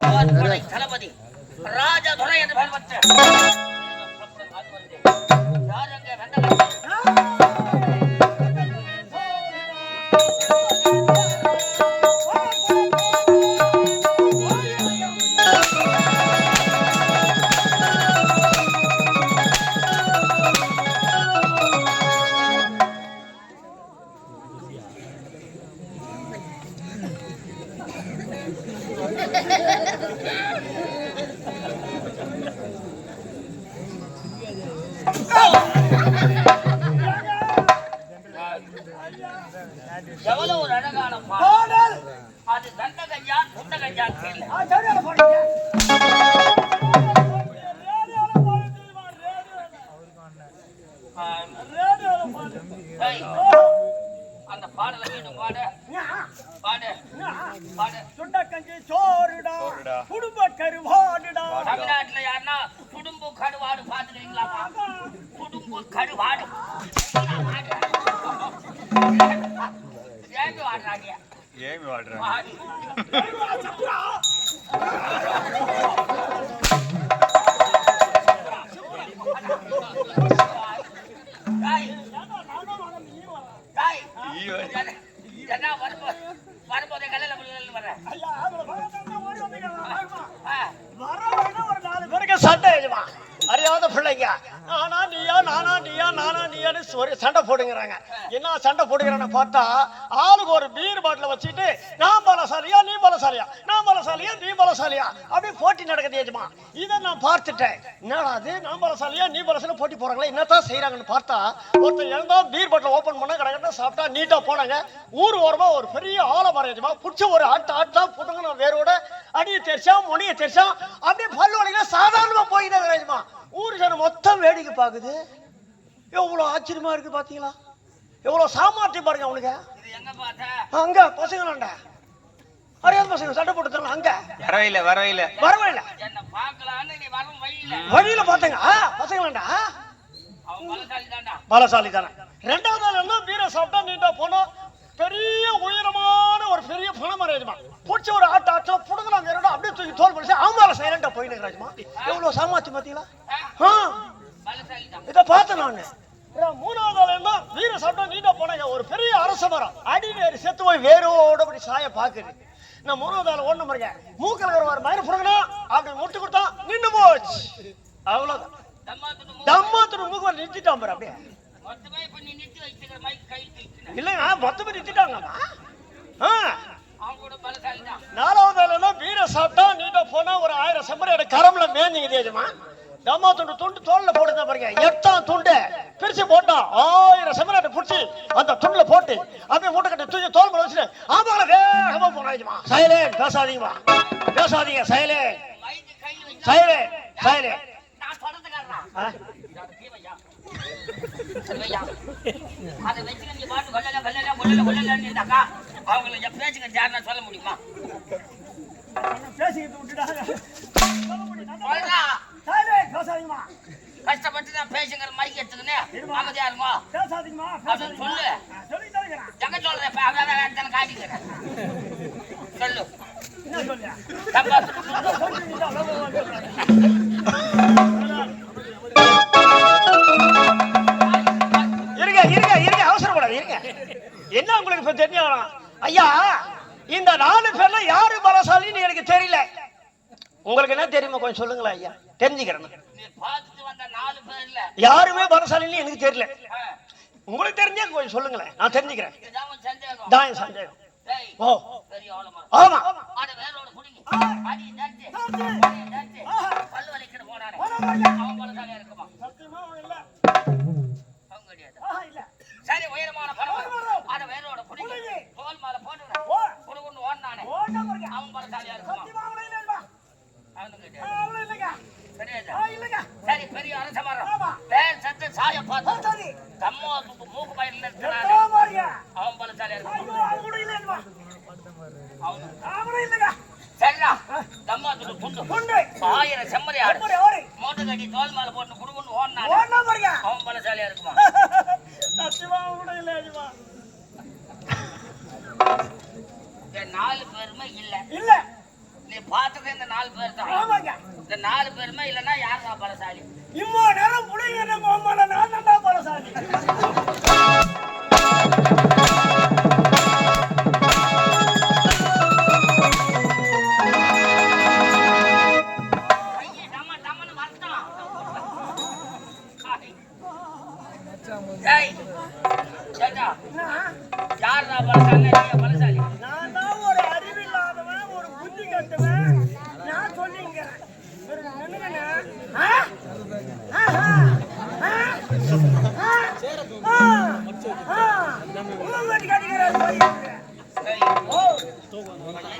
தளபதி. ராஜதுரை என்று பெயர் பெற்ற பாத்துக்கிறான்னா குடும்ப கடுவாடு பாத்துக்கிறீங்களாமா குடும்ப கடுவாடு. ஏமி வாடுறாங்க? ஏமி வாடுறாங்க? அறியாத நானா நீயா நானா நீயா நானா நீயான்னு ஒரு சண்டை போடுங்கிறாங்க என்ன சண்டை போடுங்கிறான்னு பார்த்தா ஆளுக்கு ஒரு பீர் பாட்டில வச்சுட்டு நான் பலசாலியா நீ பலசாலியா? நான் பலசாலியா நீ பலசாலியா? அப்படி போட்டி நடக்குது ஏஜமா இதை நான் பார்த்துட்டேன். என்னடா அது நான் பலசாலியா நீ பலசாலியா போட்டி போறாங்களே? என்னத்தான் செய்யறாங்கன்னு பார்த்தா ஒருத்தன் எழுந்தா பீர் பாட்டில் ஓப்பன் பண்ண கடற்கட்ட சாப்பிட்டா நீட்டா போனாங்க. ஊர் ஓரமா ஒரு பெரிய ஆலமரம் ஏஜமா பிடிச்ச ஒரு ஆட்டு ஆட்டா புடுங்கின வேரோட அடியை தெரிச்சா முனியை தெரிச்சா அப்படியே பல்லு வலிங்க சாதாரணமா போயிட்டே ஏஜமா ஊர் ஜனம் மொத்தம் வேடிக்கை பார்க்குது. எவ்வளோ ஆச்சரியமா இருக்கு பாத்தீங்களா? எவ்வளோ சாமர்த்தியம் பாருங்க அவனுக்கு. இது எங்க பார்த்த? அங்க பசங்களாண்ட. அறியாத பசங்க சண்டை போட்டுத்தாங்க அங்க. வரவையில வரவையில வரவே என்ன பார்க்கலான்னு நீ வரும் வழியில. பாத்தங்க பசங்களாண்டா. அவன் பலசாலி தான்டா பலசாலி தானே ரெண்டாவது நாள் என்ன வீர சாப்பிட்டா நீட்டா போனோம் பெரிய உயரமான ஒரு பெரிய பணமரம் ராஜமா பிடிச்ச ஒரு ஆட்ட ஆட்டம் புடுங்கலாம் வேறோட அப்படியே தூக்கி தோல் படிச்சு அவமால சைலண்டா போயினு ராஜமா எவ்வளவு சாமாத்தி பாத்தீங்களா? இதை பார்த்தேன் நானு. மூணாவது என்ன வீர சாப்பிட்டா நீட்டா போனாங்க ஒரு பெரிய அரச மரம். அடி வேறு செத்து போய் வேரோட அப்படி சாய பாக்குது. நான் மூணாவது நாள் ஒண்ணு பாருங்க. மூக்கில் ஒரு மயிறு புடுங்கணும் அப்படி முட்டு கொடுத்தா நின்னு போச்சு. அவ்வளவுதான். தம்மாத்துட்டு மூக்கு நிறுத்திட்டான் பாரு அப்படியே. இல்லைங்க மொத்தமே நிறுத்திட்டாங்கம்மா. ஆ. நாலாவது நாள் வீர சாப்பிட்டா நீட்டா போனா ஒரு ஆயிரம் செம்மறியோட கரம்ல மேஞ்சிங்க தேஜமா துண்டு துண்டு தோல்ல போடுங்க பாருங்க. எட்டாம் துண்டு. பிரிச்சு போட்டா ஆயிரம் செம்மறியோட புடிச்சு அந்த துண்டுல போட்டு அப்படியே மூட்டை கட்டி தூக்கி தோல் மேல வச்சுட்டு ஆமாங்கள வேகமா போனாச்சுமா சைலேன் பேசாதீங்கம்மா. பேசாதீங்க சைலேன். சைலேன் சைலேன்? அது வச்சுக்க நீ பாட்டு அவங்கள என் யாருன்னா சொல்ல முடியுமா? பேசிக்கிட்டு விட்டுட்டாங்க கஷ்டப்பட்டு பேசுங்கிற மைக் எடுத்துக்கினேன் அமைதியா இருமா பேசாதீங்கம்மா அது சொல்லு. சொல்லி தருகிறேன் எங்க சொல்றேன் இப்ப அதான் அதான் காட்டிக்கிறேன் சொல்லு. என்ன சொல்லியா இருங்க இருங்க இருங்க. அவசரப்படாது இருங்க என்ன உங்களுக்கு இப்ப ஐயா இந்த நாலு பேர்ல யாரு பலசாலின்னு எனக்கு தெரியல உங்களுக்கு என்ன தெரியுமா கொஞ்சம் சொல்லுங்களேன் ஐயா தெரிஞ்சுக்கிறேன் யாருமே பலசாலின்னு எனக்கு தெரியல உங்களுக்கு தெரிஞ்சா கொஞ்சம் சொல்லுங்களேன் நான் தெரிஞ்சுக்கிறேன் இதுதான் தான் சந்தேகம் ஓ ஆமா அட வேரோட ஆயிரம் செம்மறி ஆடு கட்டி தோல் மேல? போட்டு குடுக்குன்னு ஓடினா அவன் பலசாலியா இருக்குமா நாலு பேருமே இல்ல இல்ல நீ பார்த்தது இந்த நாலு பேர் தான் இந்த நாலு பேருமே இல்லைன்னா யார் பலசாலி இவ்வளோ நேரம் புள்ளைங்க நான் தான் பலசாலி.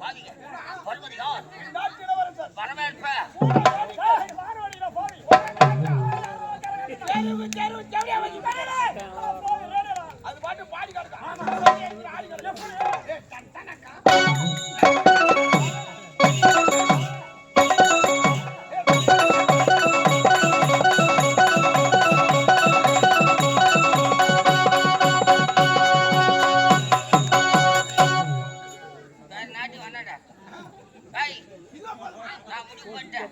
பாதிங்க சொல்வது யார் வரவேற்ப அது பாட்டு பாடி கிடக்கா நான் முடிவு பண்ணிட்டேன்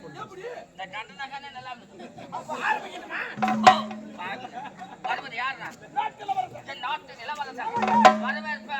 இந்த கண்டனக்கான நல்லா வருவது யாருடா நாட்டு நிலவரசன் வரவேற்ப